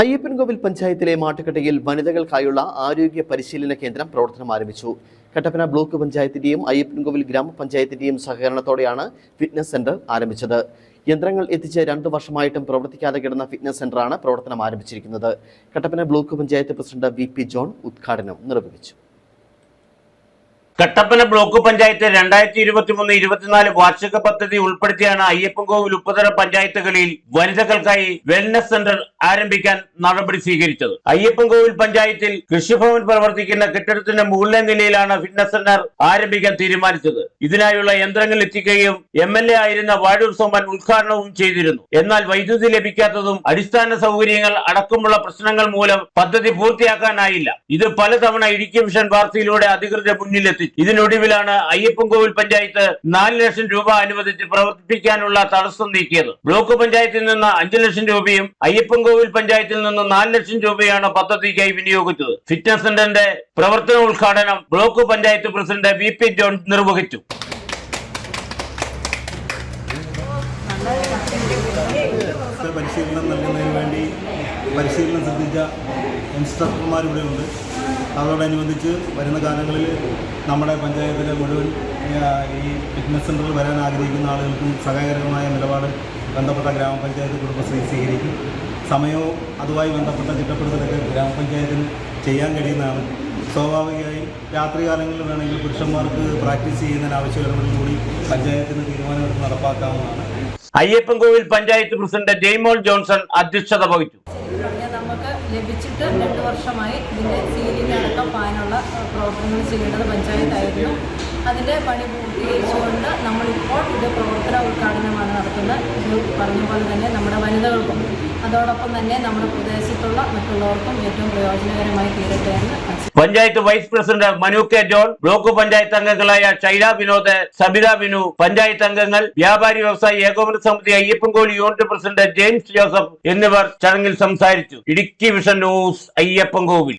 അയ്യപ്പൻകോവിൽ പഞ്ചായത്തിലെ മാട്ടുകട്ടയിൽ വനിതകൾക്കായുള്ള ആരോഗ്യ പരിശീലന കേന്ദ്രം പ്രവർത്തനം ആരംഭിച്ചു. കട്ടപ്പന ബ്ലോക്ക് പഞ്ചായത്തിന്റെയും അയ്യപ്പൻകോവിൽ ഗ്രാമപഞ്ചായത്തിന്റെയും സഹകരണത്തോടെയാണ് ഫിറ്റ്നസ് സെന്റർ ആരംഭിച്ചത്. യന്ത്രങ്ങൾ എത്തിച്ച് രണ്ടു വർഷമായിട്ടും പ്രവർത്തിക്കാതെ കിടന്ന ഫിറ്റ്നസ് സെന്ററാണ് പ്രവർത്തനം ആരംഭിച്ചിരിക്കുന്നത്. Kattappana block panchayat president V John ഉദ്ഘാടനം നിർവഹിച്ചു. കട്ടപ്പന ബ്ലോക്ക് പഞ്ചായത്ത് രണ്ടായിരത്തി ഇരുപത്തി മൂന്ന് ഇരുപത്തിനാല് വാർഷിക പദ്ധതി ഉൾപ്പെടുത്തിയാണ് അയ്യപ്പൻകോവിൽ ഉപ്പതര പഞ്ചായത്തുകളിൽ വനിതകൾക്കായി വെൽനസ് സെന്റർ ആരംഭിക്കാൻ നടപടി സ്വീകരിച്ചത്. അയ്യപ്പൻകോവിൽ പഞ്ചായത്തിൽ കൃഷിഭവൻ പ്രവർത്തിക്കുന്ന കെട്ടിടത്തിന്റെ മുകളിലെ നിലയിലാണ് ഫിറ്റ്നസ് സെന്റർ ആരംഭിക്കാൻ തീരുമാനിച്ചത്. ഇതിനായുള്ള യന്ത്രങ്ങൾ എത്തിക്കുകയും എം എൽ എ ആയിരുന്ന വാഴൂർ സോമൻ ഉദ്ഘാടനവും ചെയ്തിരുന്നു. എന്നാൽ വൈദ്യുതി ലഭിക്കാത്തതും അടിസ്ഥാന സൗകര്യങ്ങൾ അടക്കമുള്ള പ്രശ്നങ്ങൾ മൂലം പദ്ധതി പൂർത്തിയാക്കാനായില്ല. ഇത് പലതവണ ഇടുക്കി മിഷൻ വാർത്തയിലൂടെ അധികൃതരുടെ മുന്നിലെത്തി ഇതിനൊടുവിലാണ് അയ്യപ്പൻകോവിൽ പഞ്ചായത്ത് നാല് ലക്ഷം രൂപ അനുവദിച്ച് പ്രവർത്തിപ്പിക്കാനുള്ള തടസ്സം നീക്കിയത്. ബ്ലോക്ക് പഞ്ചായത്തിൽ നിന്ന് അഞ്ചു ലക്ഷം രൂപയും അയ്യപ്പൻകോവിൽ പഞ്ചായത്തിൽ നിന്ന് നാല് ലക്ഷം രൂപയാണ് പദ്ധതിക്കായി വിനിയോഗിച്ചത്. ഫിറ്റ്നസ് സെന്ററിന്റെ പ്രവർത്തന ഉദ്ഘാടനം block panchayat president V P John നിർവഹിച്ചു. പരിശീലനം നൽകുന്നതിന് വേണ്ടി പരിശീലനം ശ്രദ്ധിച്ച ഇൻസ്ട്രക്ടർമാരിവിടെ ഉണ്ട് അതോടനുബന്ധിച്ച് വരുന്ന കാലങ്ങളിൽ നമ്മുടെ പഞ്ചായത്തിലെ മുഴുവൻ ഈ ഫിറ്റ്നസ് സെന്ററിൽ വരാൻ ആഗ്രഹിക്കുന്ന ആളുകൾക്കും സഹായകരമായ നിലപാട് ബന്ധപ്പെട്ട ഗ്രാമപഞ്ചായത്ത് കുടുംബശ്രീ സ്വീകരിക്കും. സമയവും അതുമായി ബന്ധപ്പെട്ട ചിട്ടപ്പെടുത്തലൊക്കെ ഗ്രാമപഞ്ചായത്തിന് ചെയ്യാൻ കഴിയുന്നതാണ്. സ്വാഭാവികമായും രാത്രികാലങ്ങളിൽ വേണമെങ്കിൽ പുരുഷന്മാർക്ക് പ്രാക്ടീസ് ചെയ്യുന്നതിന് ആവശ്യകതകളിൽ കൂടി പഞ്ചായത്തിന് തീരുമാനമെടുത്ത് നടപ്പാക്കാവുന്നതാണ്. അയ്യപ്പൻകോവിൽ പഞ്ചായത്ത് പ്രസിഡന്റ് ജെയ്മോൾ ജോൺസൺ അധ്യക്ഷത വഹിച്ചു. ലഭിച്ചിട്ട് രണ്ട് വർഷമായി ഇതിന്റെ സീലിംഗ് അടക്കം പാനുള്ള പ്രവർത്തനങ്ങൾ ചെയ്യേണ്ടത് പഞ്ചായത്തായിരുന്നു. അതിന്റെ പണി പൂർത്തീകരിച്ചുകൊണ്ട് നമ്മളിപ്പോൾ ഇത് പ്രവർത്തന ഉദ്ഘാടനമാണ് നടത്തുന്നത്. ഇത് പറഞ്ഞ പോലെ തന്നെ നമ്മുടെ വനിതകൾക്കും അതോടൊപ്പം തന്നെ നമ്മുടെ പ്രദേശത്തുള്ള മറ്റുള്ളവർക്കും ഏറ്റവും പ്രയോജനകരമായി തീരട്ടെ എന്ന് panchayat vice president Manu K John block panchayat അംഗങ്ങളായ ഷൈല വിനോദ് സബിത വിനു പഞ്ചായത്ത് അംഗങ്ങൾ വ്യാപാരി വ്യവസായി ഏകോപന സമിതി Ayyappankoli unit president James Joseph എന്നിവർ ചടങ്ങിൽ സംസാരിച്ചു. Idukki vision news Ayyappankovil.